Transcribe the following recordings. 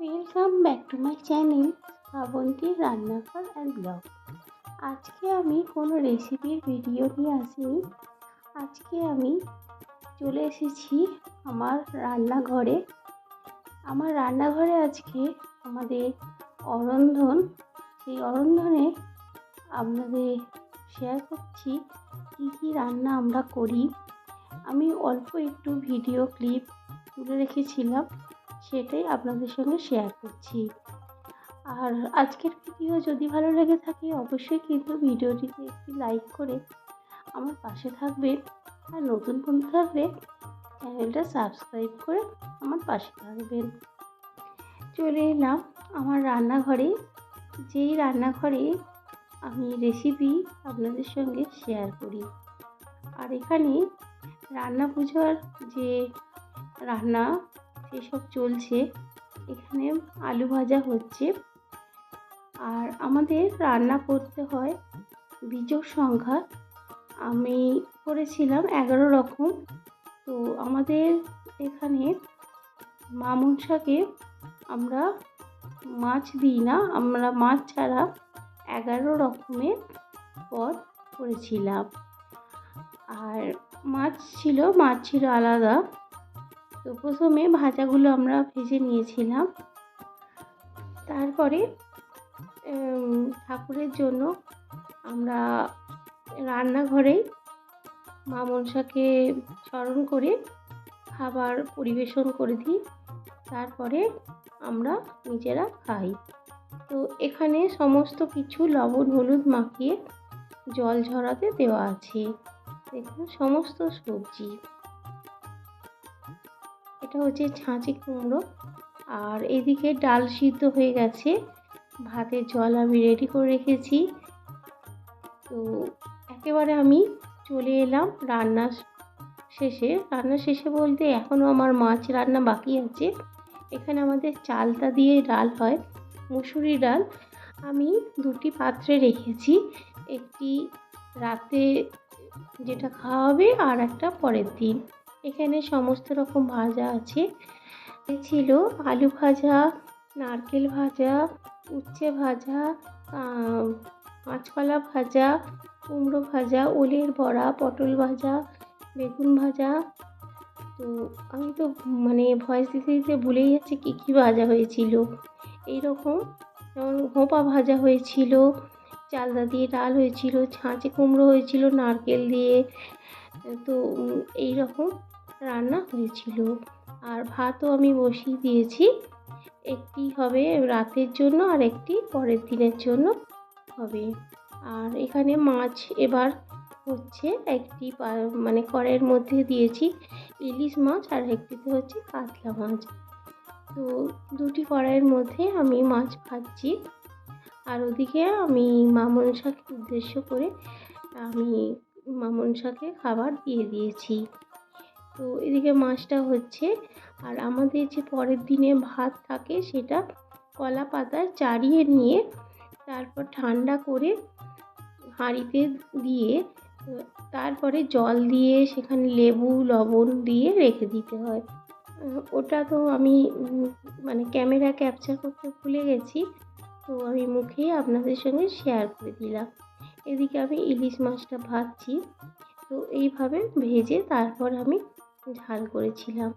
Welcome back to my channel Srabanti রান্নাঘর and blog আজকে আমি কোনো রেসিপির ভিডিও নিয়ে আসিনি। আজকে আমি চলে এসেছি আমার রান্নাঘরে। আমার রান্নাঘরে আজকে আমাদের অরন্ধন। সেই অরন্ধনে আপনাদের শেয়ার করছি, কী কী রান্না আমরা করি। আমি অল্প একটু ভিডিও ক্লিপ তুলে রেখেছিলাম। সেটাই আপনাদের সঙ্গে শেয়ার করছি। আর আজকের ভিডিও যদি ভালো লেগে থাকে, অবশ্যই কিন্তু ভিডিওটিতে একটি লাইক করে আমার পাশে থাকবেন আর নতুন বন্ধু থাকলে চ্যানেলটা সাবস্ক্রাইব করে আমার পাশে থাকবেন। চলে এলাম আমার রান্নাঘরে। যেই রান্নাঘরে আমি রেসিপি আপনাদের সঙ্গে শেয়ার করি। আর এখানে রান্না পুজোর যে রান্না সেসব চলছে। এখানে আলু ভাজা হচ্ছে। আর আমাদের রান্না করতে হয় বিজোড় সংখ্যা। আমি করেছিলাম এগারো রকম। তো আমাদের এখানে মা মনসাকে আমরা মাছ দিই না, আমরা মাছ ছাড়া এগারো রকমের পদ করেছিলাম। আর মাছ ছিল মাছ ছিল আলাদা। তো প্রথমে ভাজাগুলো আমরা ভেজে নিয়েছিলাম। তারপরে ঠাকুরের জন্য আমরা রান্নাঘরেই মা মনসাকে স্মরণ করে খাবার পরিবেশন করে দিই। তারপরে আমরা নিজেরা খাই। তো এখানে সমস্ত কিছু লবণ, হলুদ মাখিয়ে জল ঝরাতে দেওয়া আছে। দেখুন, সমস্ত সবজি। এটা হচ্ছে ছাঁচি কুমড়ো। আর এদিকে ডাল সিদ্ধ হয়ে গেছে। ভাতের জল আমি রেডি করে রেখেছি। তো একেবারে আমি চলে এলাম রান্না শেষে। রান্না শেষে বলতে এখনও আমার মাছ রান্না বাকি আছে। এখানে আমাদের চালতা দিয়ে ডাল হয় মুসুরি ডাল। আমি দুটি পাত্রে রেখেছি, একটি রাতে যেটা খাওয়া হবে আর একটা পরের দিন। এখানে সমস্ত রকম ভাজা আছে। ছিল আলু ভাজা, নারকেল ভাজা, উচ্ছে ভাজা কাঁচকলা ভাজা, কুমড়ো ভাজা, ওলের বড়া, পটল ভাজা, বেগুন ভাজা। তো আমি তো মানে ভয়েস দিতে দিতে ভুলেই যাচ্ছি কী কী ভাজা হয়েছিল। এইরকম যেমন হোঁপা ভাজা হয়েছিল, চালদা দিয়ে ডাল হয়েছিল, ছাঁচে কুমড়ো হয়েছিল, নারকেল দিয়ে তো এই রকম রান্না হয়েছিল। আর ভাতও আমি বসিয়ে দিয়েছি। একটি হবে রাতের জন্য আর একটি পরের দিনের জন্য হবে। আর এখানে মাছ এবার হচ্ছে একটি মানে কড়াইয়ের মধ্যে দিয়েছি ইলিশ মাছ আর একটিতে হচ্ছে কাতলা মাছ। তো দুটি কড়াইয়ের মধ্যে আমি মাছ ভাজছি। আর ওদিকে আমি মা মনসাকে উদ্দেশ্য করে আমি মনসাকে খাবার দিয়ে দিয়েছি। তো এদিকে মাছটা হচ্ছে, আর আমাদের যে পরের দিনে ভাত থাকে সেটা কলা পাতায় চাড়িয়ে নিয়ে তারপর ঠান্ডা করে হাঁড়িতে দিয়ে, তারপরে জল দিয়ে সেখানে লেবু, লবণ দিয়ে রেখে দিতে হয়। ওটা তো আমি মানে ক্যামেরা ক্যাপচার করতে ভুলে গেছি, তো আমি মুখেই আপনাদের সঙ্গে শেয়ার করে দিলাম। এদিকে আমি ইলিশ মাছটা ভাজছি। তো এইভাবে ভেজে তারপর আমি ঝাল করেছিলাম।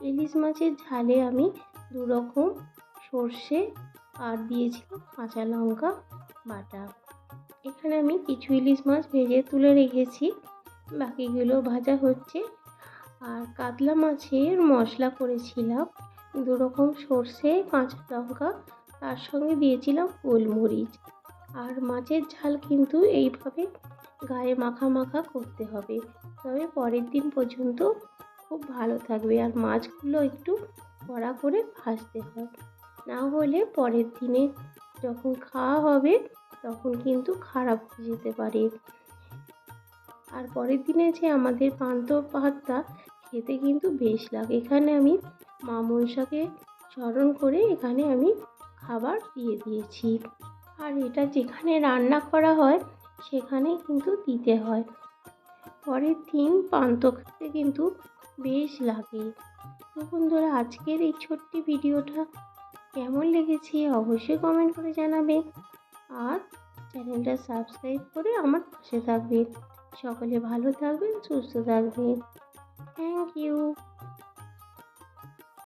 ইলিশ মাছের ঝালে আমি দু রকম সর্ষে আর দিয়েছিলাম কাঁচা লঙ্কা বাটা। এখানে আমি কিছু ইলিশ মাছ ভেজে তুলে রেখেছি। বাকিগুলো ভাজা হচ্ছে। আর কাতলা মাছের মশলা করেছিলাম। দু রকম সর্ষে, কাঁচা লঙ্কা, তার সঙ্গে দিয়েছিলাম গোলমরিচ। আর মাছের ঝাল কিন্তু এইভাবে গায়ে মাখা মাখা করতে হবে। তবে পরের দিন পর্যন্ত খুব ভালো থাকবে আর মাছগুলো একটু কড়া করে ভাজতে হয়। না হলে পরের দিনে যখন খাওয়া হবে তখন কিন্তু খারাপ হয়ে যেতে পারে। আর পরের দিনে যে আমাদের পান্ত ভাতটা খেতে কিন্তু বেশ লাগে। এখানে আমি মা মনসাকে স্মরণ করে এখানে আমি খাবার দিয়ে দিয়েছি। আর এটা যেখানে রান্না করা হয় সেখানে কিন্তু দিতে হয়। পরের দিন পান্ত খেতে কিন্তু বেশ লাগে। তো বন্ধুরা, আজকের এই ছোট্ট ভিডিওটা কেমন লেগেছে অবশ্যই কমেন্ট করে জানাবে। আর চ্যানেলটা সাবস্ক্রাইব করে আমার পাশে থাকবে। সকলে ভালো থাকবেন, সুস্থ থাকবেন। Thank you